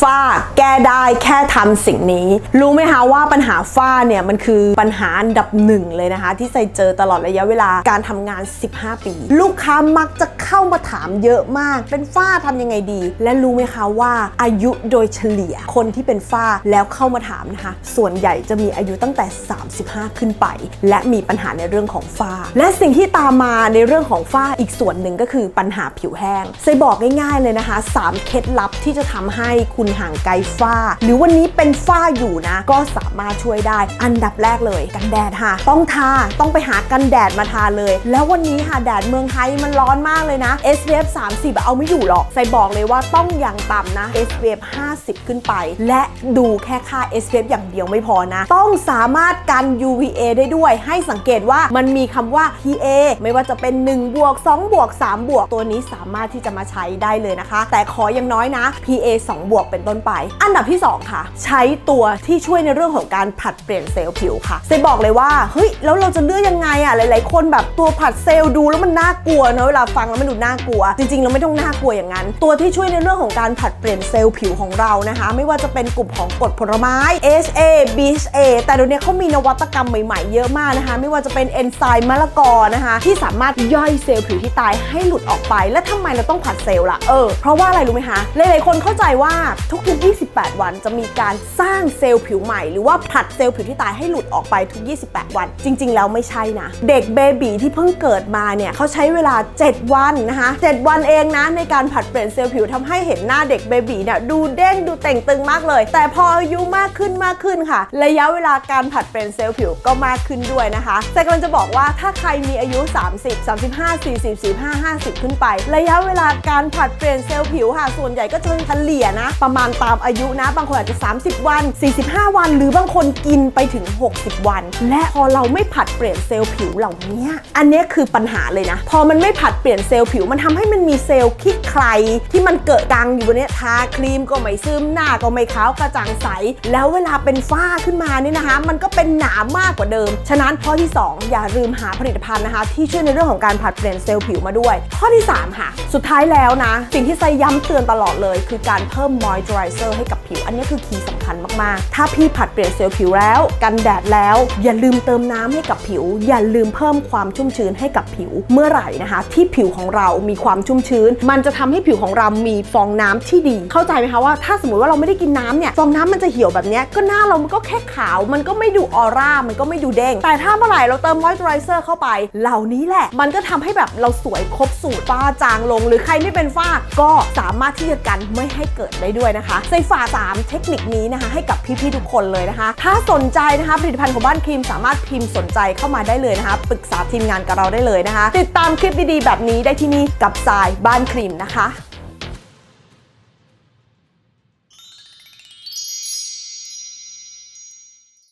ฝ้าแก้ได้แค่ทำสิ่งนี้ รู้ไหมคะว่าปัญหาฝ้าเนี่ยมันคือปัญหาอันดับหนึ่งเลยนะคะ ที่ใส่เจอตลอดระยะเวลาการทำงาน 15 ปี ลูกค้ามักจะเข้ามาถามเยอะมาก เป็นฝ้าทำยังไงดี และรู้ไหมคะว่าอายุโดยเฉลี่ยคนที่เป็นฝ้าแล้วเข้ามาถามนะคะ ส่วนใหญ่จะมีอายุตั้งแต่ 35 ขึ้นไป และมีปัญหาในเรื่องของฝ้า และสิ่งที่ตามมาในเรื่องของฝ้าอีกส่วนหนึ่งก็คือปัญหาผิวแห้งเซบอกง่ายๆเลยนะคะ 3 เคล็ดลับที่จะทำให้คุณห่างไกลฝ้า หรือวันนี้เป็นฝ้าอยู่นะ ก็สามารถช่วยได้ อันดับแรกเลย กันแดดค่ะ ต้องทาต้องไปหากันแดดมาทาเลย แล้ววันนี้ค่ะแดดเมืองไทยมันร้อนมากเลยนะ SPF 30 เอาไม่อยู่หรอกใส่บอกเลยว่าต้องอย่างต่ำนะ SPF 50 ขึ้นไป และดูแค่ค่า SPF อย่างเดียวไม่พอนะ ต้องสามารถกัน UVA ได้ด้วยให้สังเกตว่ามันมีคำว่า PA ไม่ว่าจะเป็น1บวก2บวก3บวกตัวนี้สามารถที่จะมาใช้ได้เลยนะคะ แต่ขออย่างน้อยนะ PA 2บวกเป็นต้นไป อันดับที่ 2 ค่ะ ใช้ตัวที่ช่วยในเรื่องของการผัดเปลี่ยนเซลล์ผิวค่ะเซบอกเลยว่าเฮ้ยแล้วเราจะเลือกยังไงอะหลาย ๆ คนแบบตัวผัดเซลล์ดูแล้วมันน่ากลัวเนอะเวลาฟังแล้วมันดูน่ากลัว จริง ๆ เราไม่ต้องน่ากลัวอย่างนั้น ตัวที่ช่วยในเรื่องของการผัดเปลี่ยนเซลล์ผิวของเรานะคะ ไม่ว่าจะเป็นกลุ่มของกรดผลไม้ HA BHA แต่เดี๋ยวนี้เขามีนวัตกรรมใหม่ ๆ เยอะมากนะคะ ไม่ว่าจะเป็นเอนไซม์มะละกอนะคะ ที่สามารถย่อยเซลล์ผิวที่ตายให้หลุดออกไป แล้วทำไมเราต้องผัดเซลล์ล่ะเออเพราะว่าอะไรรู้ไหมคะหลาย ๆ คนเข้าใจว่าทุกๆ 28 วันจะมีการสร้างเซลล์ผิวใหม่ หรือว่าผลัดเซลล์ผิวที่ตายให้หลุดออกไปทุก 28 วัน จริง ๆ แล้วไม่ใช่นะ เด็กเบบีที่เพิ่งเกิดมาเนี่ยเขาใช้เวลา 7 วันนะคะ 7 วันเองนะในการผลัดเปลี่ยนเซลล์ผิวทำให้เห็นหน้าเด็กเบบีเนี่ยดูเด้งดูเต่งตึงมากเลย แต่พออายุมากขึ้นมากขึ้นค่ะ ระยะเวลาการผลัดเปลี่ยนเซลล์ผิวก็มากขึ้นด้วยนะคะแต่กำลังจะบอกว่าถ้าใครมีอายุ 30 35 40 45 50 ขึ้นไป ระยะเวลาการผลัดเปลี่ยนเซลล์ผิวค่ะ ส่วนใหญ่ก็จะเฉลี่ยนะประมาณตามอายุนะ บางคนอาจจะ 30 วัน 45 วัน หรือบางคนกินไปถึง 60 วัน และพอเราไม่ผัดเปลี่ยนเซลล์ผิวเหล่านี้ อันนี้คือปัญหาเลยนะ พอมันไม่ผัดเปลี่ยนเซลล์ผิวมันทำให้มันมีเซลล์ขี้ใคร ที่มันเกิดดังอยู่บนเนี้ยทาครีมก็ไม่ซึมหน้าก็ไม่ขาวกระจ่างใส แล้วเวลาเป็นฝ้าขึ้นมาเนี่ยนะคะ มันก็เป็นหนามากกว่าเดิม ฉะนั้นข้อที่ 2 อย่าลืมหาผลิตภัณฑ์นะคะ ที่ช่วยในเรื่องของการผัดเปลี่ยนเซลล์ผิวมาด้วย ข้อที่ 3 ค่ะ สุดท้ายแล้วนะ สิ่งที่ไซย้ำเตือนตลอดเลย คือการเพิ่มมอยเจอไรเซอร์ให้กับผิว อันนี้คือคีย์สำคัญมาก ๆ ถ้าพี่ผัดเปลี่ยนเซลล์ผิวแล้ว กันแดดแล้ว อย่าลืมเติมน้ำให้กับผิว อย่าลืมเพิ่มความชุ่มชื้นให้กับผิว เมื่อไหร่นะคะ ที่ผิวของเรามีความชุ่มชื้น มันจะทำให้ผิวของเรามีฟองน้ำที่ดี เข้าใจไหมคะว่าถ้าสมมติว่าเราไม่ได้กินน้ำเนี่ยฟองน้ำมันจะเหี่ยวแบบนี้ก็หน้าเรามันก็แค่ขาว มันก็ไม่ดูออร่ามันก็ไม่ดูเด้งแต่ถ้าเมื่อไหร่เราเติมมอยเจอไรเซอร์เข้าไป เหล่านี้แหละ มันก็ทำให้แบบเราสวยครบสูตรฝ้าจางลง หรือใครไม่เป็นฝ้าก็สามารถที่จะกันไม่ให้เกิดได้ด้วยนะคะใส่ฝากสามเทคนิคนี้นะคะ ให้กับพี่ๆทุกคนเลยนะคะ ถ้าสนใจนะคะผลิตภัณฑ์ของบ้านครีมสามารถพิมพ์สนใจเข้ามาได้เลยนะคะปรึกษาทีมงานกับเราได้เลยนะคะ ติดตามคลิปดีๆแบบนี้ได้ที่นี่กับสายบ้านครีมนะคะ